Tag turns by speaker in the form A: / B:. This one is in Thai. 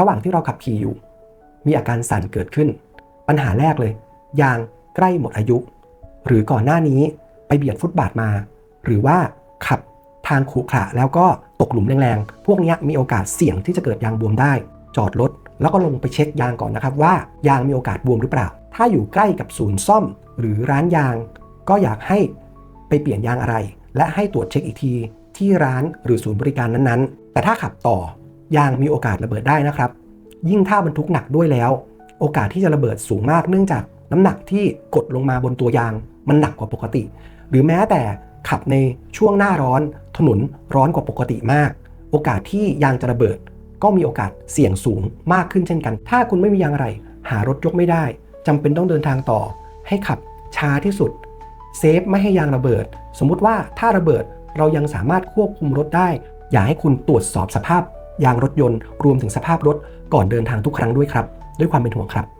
A: ระหว่างที่เราขับขี่อยู่ มีอาการสั่นเกิดขึ้น ปัญหาแรกเลย ยางใกล้หมดอายุ หรือก่อนหน้านี้ไปเบียดฟุตบาทมา หรือว่าขับทางขรุขระแล้วก็ตกหลุมแรงๆ พวกนี้มีโอกาสเสี่ยงที่จะเกิดยางบวมได้ จอดรถแล้วก็ลงไปเช็คยางก่อนนะครับว่ายางมีโอกาสบวมหรือเปล่า ถ้าอยู่ใกล้กับศูนย์ซ่อม หรือร้านยาง ก็อยากให้ไปเปลี่ยนยางอะไร และให้ตรวจเช็คอีกทีที่ร้านหรือศูนย์บริการนั้นๆ แต่ถ้าขับต่อ ยางมีโอกาสระเบิดได้นะครับ ยิ่งถ้าบรรทุกหนักด้วยแล้ว โอกาสที่จะระเบิดสูงมากเนื่องจากน้ำหนักที่กดลงมาบนตัวยางมันหนักกว่าปกติ หรือแม้แต่ขับในช่วงหน้าร้อน ถนนร้อนกว่าปกติมาก โอกาสที่ยางจะระเบิด ก็มีโอกาสเสี่ยงสูงมากขึ้นเช่นกัน ถ้าคุณไม่มียางอะไร หารถยกไม่ได้จำเป็นต้องเดินทางต่อ ให้ขับช้าที่สุดเซฟไม่ให้ยางระเบิด สมมุติว่าถ้าระเบิดเรายังสามารถควบคุมรถได้ อยากให้คุณตรวจสอบสภาพ ยางรถยนต์ รวมถึงสภาพรถก่อนเดินทางทุกครั้งด้วยครับ ด้วยความเป็นห่วงครับ